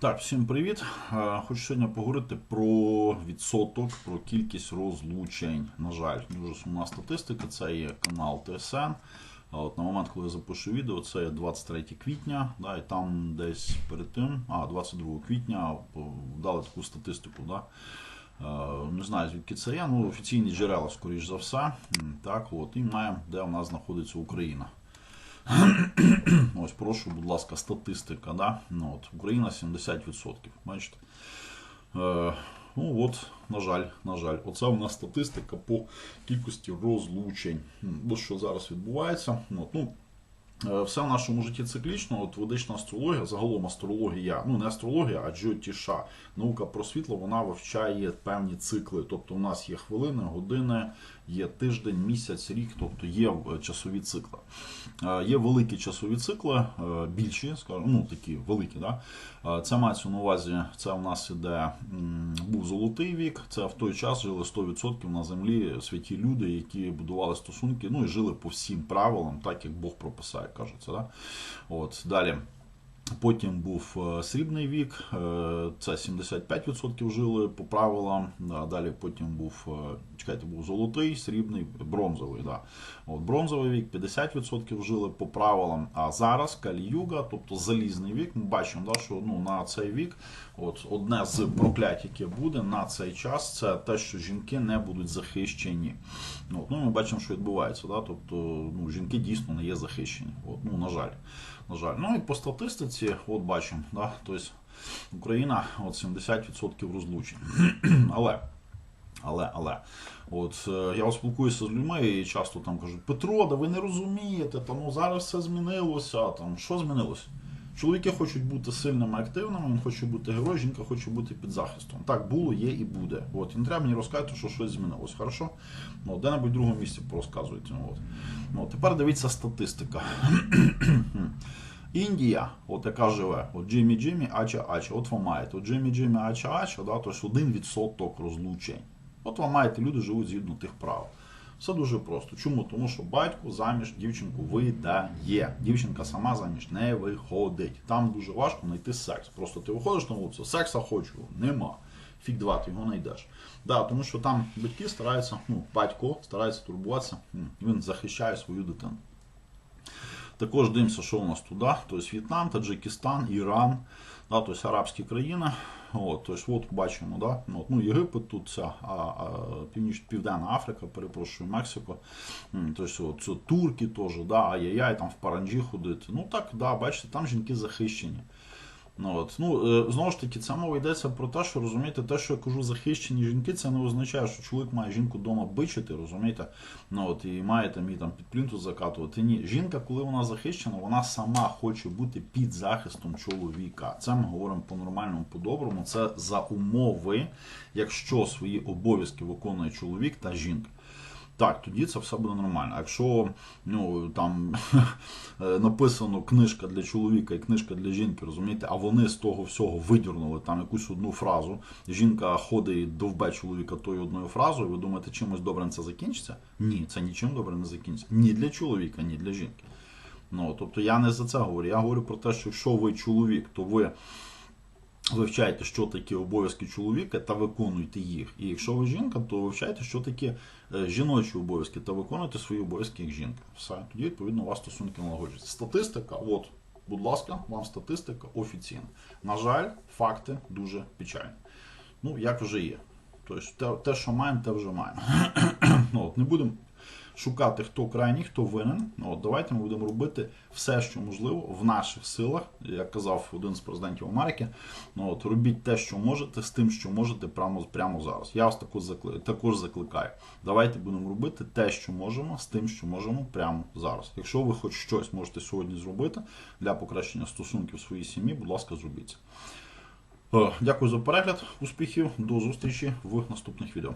Так, всім привіт. Е, Хочу сьогодні поговорити про відсоток, про кількість розлучень. На жаль, дуже сумна статистика. Це є канал ТСН. От на момент, коли я запишу відео, це є 23 квітня, да, і там десь перед тим, а 22 квітня дали таку статистику. Да. Е, Не знаю, звідки це є, ну офіційні джерела, скоріш за все. Так, от, і маємо, де у нас знаходиться Україна. Ось прошу, будь ласка, статистика. Да? Ну, от, Україна 70%. Бачите? Е, ну от, на жаль, на жаль, оце у нас статистика по кількості розлучень. Ось що зараз відбувається. От, ну, Все в нашому житті циклічно, от ведична астрологія, загалом астрологія, ну не астрологія, а джотіша. Наука про світло, вона вивчає певні цикли. Тобто у нас є хвилини, години, є тиждень, місяць, рік, тобто є е, часові цикли. Е, Є великі часові цикли, е, більші, скажімо, ну такі великі. Да? Е, Це мається на увазі, це у нас іде був золотий вік. Це в той час жили 100% на землі святі люди, які будували стосунки, ну і жили по всім правилам, так як Бог кажеться. Да? От далі. Потім був е, срібний вік, е, це 75% жили по правилам. Да, далі потім був, е, чекайте, був золотий, срібний, бронзовий. Да. От, бронзовий вік 50% жили по правилам. А зараз каліюга, тобто залізний вік, ми бачимо, да, що ну, на цей вік от, одне з проклять, яке буде на цей час, це те, що жінки не будуть захищені. От, ну, ми бачимо, що відбувається. Да? Тобто ну, жінки дійсно не є захищені. От, ну, на жаль. На жаль. Ну і по статистиці, от бачимо, да? тобто Україна от 70% розлучень. Але. Але, але, от е, я спілкуюся з людьми і часто там кажуть, Петро, да ви не розумієте, там ну, зараз все змінилося. Там що змінилося? Чоловіки хочуть бути сильними, активними, він хоче бути героєм, жінка хоче бути під захистом. Так було, є і буде. От і не треба мені розказати, що щось змінилось. Хорошо? Ну, де-небудь в другому місці порозказуйте. От. Ну, тепер дивіться статистика. Індія, от яка живе, от Джиммі Джиммі, Ача Ача. От ви маєте, от Джиммі Джиммі, Ача Ача, да, один відсоток розлучень. От ви маєте, люди живуть згідно тих прав. Все дуже просто. Чому? Тому що батько заміж дівчинку видає. Дівчинка сама заміж не виходить. Там дуже важко знайти секс. Просто ти виходиш на вулицю, секса хочу, нема. Фік два, ти його знайдеш. Да, тому що там батьки стараються, ну, батько старається турбуватися, він захищає свою дитину. Також дивимося, що у нас туди. Тобто В'єтнам, Таджикистан, Іран, да, тобто арабські країни. От, тобто, от бачимо, да, от, ну, Єгипет тут ця, а, а, Північ, Південна Африка, перепрошую, Мексико. Тобто, от, це турки теж, да, ай-яй-яй, там в паранджі ходити. Ну так, да, бачите, там жінки захищені. Ну, от. ну, е, знову ж таки, це мова йдеться про те, що розумієте, те, що я кажу, захищені жінки, це не означає, що чоловік має жінку вдома бичити, розумієте? Ну, от, і має там її там під плінтус закатувати. Ні, жінка, коли вона захищена, вона сама хоче бути під захистом чоловіка. Це ми говоримо по-нормальному, по-доброму. Це за умови, якщо свої обов'язки виконує чоловік та жінка. Так, тоді це все буде нормально. А якщо ну, там е, написано книжка для чоловіка і книжка для жінки, розумієте, а вони з того всього видірнули там якусь одну фразу, жінка ходить довбе чоловіка тою одною фразою, ви думаєте, чимось добрим це закінчиться? Ні, це нічим добрим не закінчиться. Ні для чоловіка, ні для жінки. Ну, тобто я не за це говорю. Я говорю про те, що якщо ви чоловік, то ви вивчайте, що такі обов'язки чоловіка та виконуйте їх. І якщо ви жінка, то вивчайте, що такі е, жіночі обов'язки та виконуйте свої обов'язки як жінка. Все. Тоді, відповідно, у вас стосунки налагоджуються. Статистика, от, будь ласка, вам статистика офіційна. На жаль, факти дуже печальні. Ну, як вже є. Тобто, те що маємо, те вже маємо. ну, от, не будемо шукати, хто крайній, хто винен. Ну, От, давайте ми будемо робити все, що можливо в наших силах. Як казав один з президентів Америки, ну, от, робіть те, що можете, з тим, що можете прямо, прямо зараз. Я вас також, закли... також закликаю. Давайте будемо робити те, що можемо, з тим, що можемо прямо зараз. Якщо ви хоч щось можете сьогодні зробити для покращення стосунків своїй сім'ї, будь ласка, зробіть. Е, Дякую за перегляд, успіхів, до зустрічі в наступних відео.